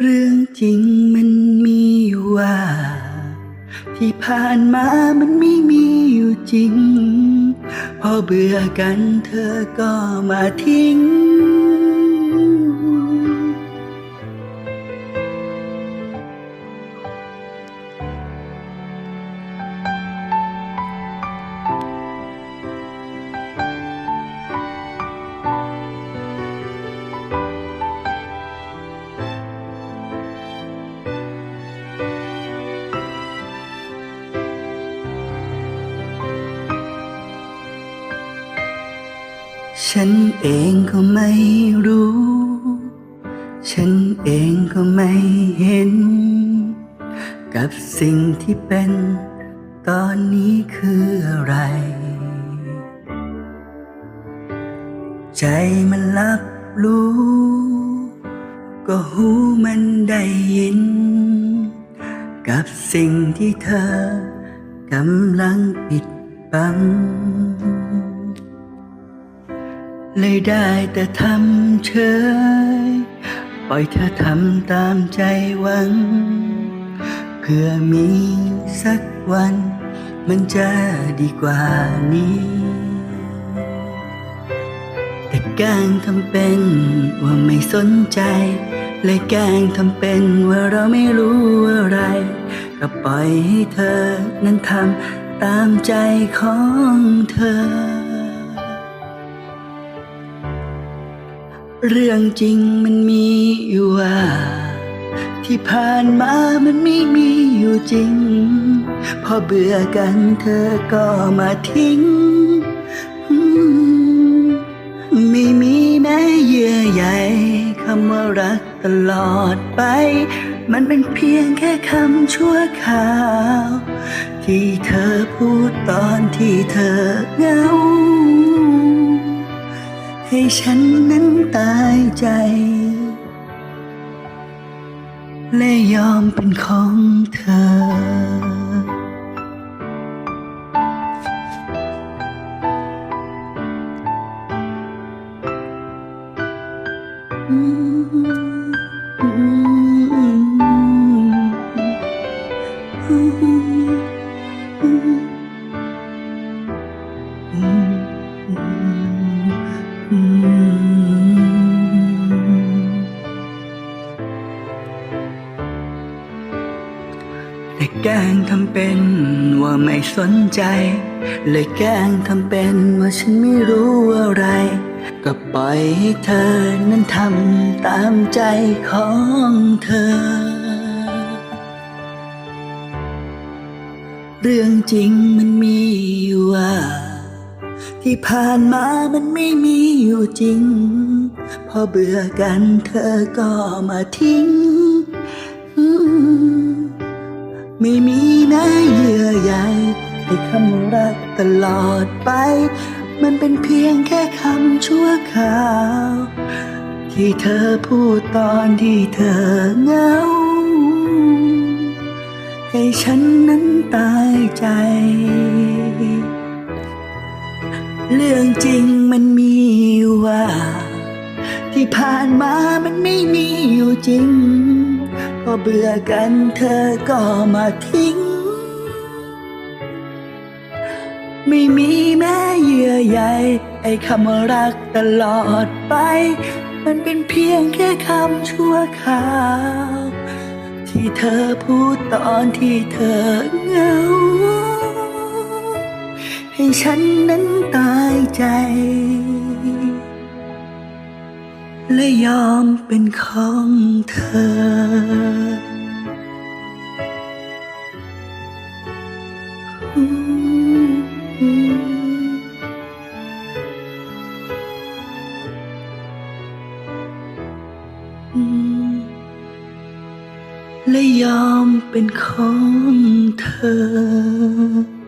เรื่องจริงมันมีอยู่ว่า ที่ผ่านมามันไม่มีอยู่จริง พอเบื่อกันเธอก็มาทิ้ง ฉันเองก็ไม่รู้ ฉันเองก็ไม่เห็น กับสิ่งที่เป็น ตอนนี้คืออะไร ใจมันรับรู้ ก็หูมันได้ยิน กับสิ่งที่เธอกำลังปิดบัง เลยได้แต่ทำเฉย ปล่อยเธอทำตามใจหวัง เพื่อมีสักวัน มันจะดีกว่านี้ แต่แกล้งทำเป็นว่าไม่สนใจ เลยแกล้งทำเป็นว่าเราไม่รู้อะไร ก็ปล่อยให้เธอนั้นทำตามใจของเธอ เรื่องจริงมันมีอยู่ว่า ที่ผ่านมามันไม่มีอยู่จริง พอเบื่อกันเธอก็มาทิ้ง ไม่มีแม้เยื่อใยคำว่ารักตลอดไป มันเป็นเพียงแค่คำชั่วข่าว ที่เธอพูดตอนที่เธอเหงา ให้ฉันนั้นตายใจ และยอมเป็นของเธอ แกล้งทำเป็นว่าไม่สนใจ เลยแกล้งทำเป็นว่าฉันไม่รู้อะไร ก็ปล่อยให้เธอนั้นทำตามใจของเธอ เรื่องจริงมันมีอยู่ว่า ที่ผ่านมามันไม่มีอยู่จริง พอเบื่อกันเธอก็มาทิ้ง ไม่มีแม้เยื่อใยให้คำรักตลอดไป มันเป็นเพียงแค่คำชั่วข่าว ที่เธอพูดตอนที่เธอเหงา ให้ฉันนั้นตายใจ เรื่องจริงมันมีว่า ที่ผ่านมามันไม่มีอยู่จริง พอเบื่อกันเธอก็มาทิ้ง ไม่มีแม้เยื่อใยไอ้คำว่ารักตลอดไป มันเป็นเพียงแค่คำชั่วข่าว ที่เธอพูดตอนที่เธอเหงา ให้ฉันนั้นตายใจ และยอมเป็นของเธอและยอมเป็นของเธอ